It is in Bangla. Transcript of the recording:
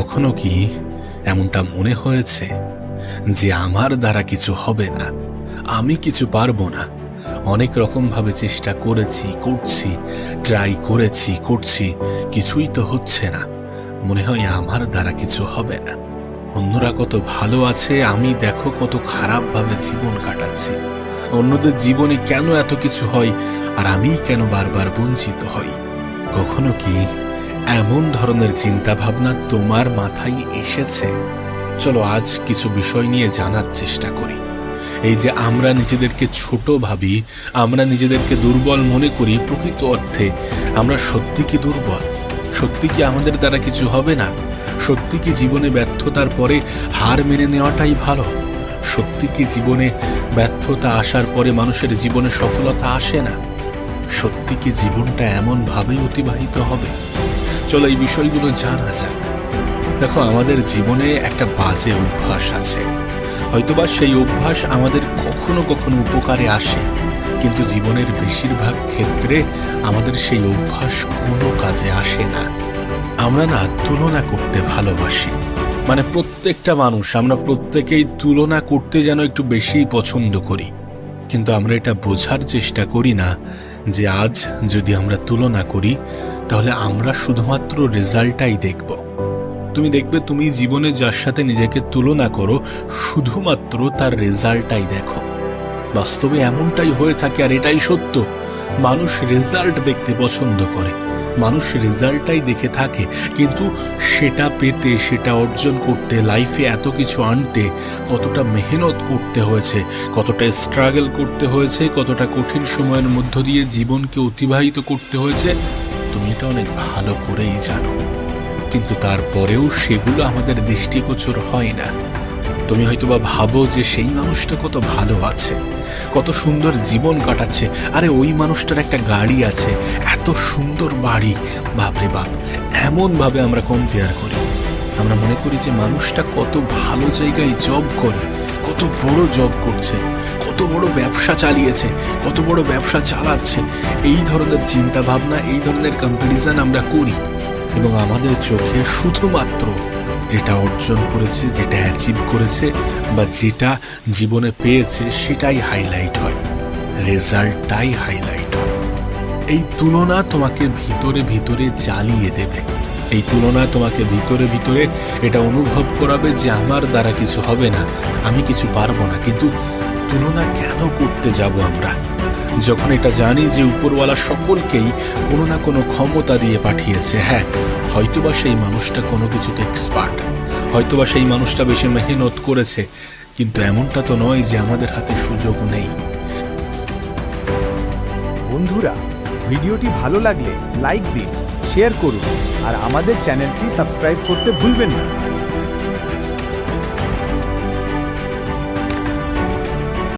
কখনো কি এমনটা মনে হয়েছে যে আমার দ্বারা কিছু হবে না? আমি কিছু পারব না। অনেক রকমভাবে চেষ্টা করেছি, করছি, ট্রাই করেছি, করছি, কিছুই তো হচ্ছে না। মনে হয় আমার দ্বারা কিছু হবে না। অন্যরা কত ভালো আছে, আমি দেখো কত খারাপভাবে জীবন কাটাচ্ছি। অন্যদের জীবনে কেন এত কিছু হয়, আর আমি কেন বারবার বঞ্চিত হই? কখনো কি এমন ধরনের চিন্তা ভাবনা তোমার মাথায় এসেছে? চলো আজ কিছু বিষয় নিয়ে জানার চেষ্টা করি। এই যে আমরা নিজেদেরকে ছোট ভাবি, আমরা নিজেদেরকে দুর্বল মনে করি প্রকৃত অর্থে, আমরা সত্যি কি দুর্বল? সত্যি কি আমাদের দ্বারা কিছু হবে না? সত্যি কি জীবনে ব্যর্থতার পরে হার মেনে নেওয়াটাই ভালো? সত্যি কি জীবনে ব্যর্থতা আসার পরে মানুষের জীবনে সফলতা আসে না? সত্যি কি জীবনটা এমনভাবেই অতিবাহিত হবে? চলো এই বিষয়গুলো জানা যাক। দেখো, আমাদের জীবনে একটা বাজে অভ্যাস আছে। হয়তোবা সেই অভ্যাস আমাদের কখনো কখনো উপকারে আসে, কিন্তু জীবনের বেশিরভাগ ক্ষেত্রে আমাদের সেই অভ্যাস কোনো কাজে আসে না। আমরা না তুলনা করতে ভালোবাসি। মানে প্রত্যেকটা মানুষ, আমরা প্রত্যেকেই তুলনা করতে যেন একটু বেশিই পছন্দ করি। কিন্তু আমরা এটা বোঝার চেষ্টা করি না যে আজ যদি আমরা তুলনা করি, তাহলে আমরা শুধুমাত্র রেজাল্টটাই দেখব। তুমি দেখবে তুমি জীবনে যার সাথে নিজেকে তুলনা করো, শুধুমাত্র তার রেজাল্টটাই দেখো। বাস্তবে এমনটাই হয়ে থাকে আর এটাই সত্য। মানুষ রেজাল্ট দেখতে পছন্দ করে। মানুষ রেজাল্টটাই দেখে থাকে, কিন্তু সেটা পেতে, সেটা অর্জন করতে লাইফে এত কিছু আনতে কতটা মেহনত করতে হয়েছে, কতটা স্ট্রাগল করতে হয়েছে, কতটা কঠিন সময়ের মধ্য দিয়ে জীবনকে অতিবাহিত করতে হয়েছে, তুমি এটা অনেক ভালো করেই জানো। কিন্তু তারপরেও সেগুলো আমাদের দৃষ্টিগোচর হয় না। তুমি হয়তোবা ভাবো যে সেই মানুষটা কত ভালো আছে। কত সুন্দর জীবন কাটাচ্ছে। আরে ওই মানুষটার একটা গাড়ি আছে। এত সুন্দর বাড়ি। বাপরে বাপ, এমনভাবে আমরা কম্পেয়ার করি। আমরা মনে করি যে মানুষটা কত ভালো জায়গায় জব করে, কত বড় জব করছে, কত বড় ব্যবসা চালিয়েছে, কত বড় ব্যবসা চালাচ্ছে। এই ধরনের চিন্তা ভাবনা এই ধরনের কম্প্যারিজন আমরা করি এবং আমাদের চোখে শুধুমাত্র যেটা অর্জন করেছে, যেটা অ্যাচিভ করেছে বা যেটা জীবনে পেয়েছে, সেটাই হাইলাইট হয়। রেজাল্টটাই হাইলাইট হয়। এই তুলনা তোমাকে ভিতরে ভিতরে জ্বালিয়ে দেবে। এই তুলনা তোমাকে ভিতরে ভিতরে এটা অনুভব করাবে যে আমার দ্বারা কিছু হবে না, আমি কিছু পারব না। কিন্তু তুলনা কেন করতে যাব আমরা? যখন এটা জানি যে উপরওয়ালা সকলকেই কোনো না কোনো ক্ষমতা দিয়ে পাঠিয়েছে হ্যাঁ হয়তোবা সেই মানুষটা কোনো কিছুতে এক্সপার্ট হয়তোবা সেই মানুষটা বেশি মেহনত করেছে, কিন্তু এমনটা তো নয় যে আমাদের হাতে সুযোগ নেই। বন্ধুরা, ভিডিওটি ভালো লাগলে লাইক দিন, শেয়ার করুন, আর আমাদের চ্যানেলটি সাবস্ক্রাইব করতে ভুলবেন না।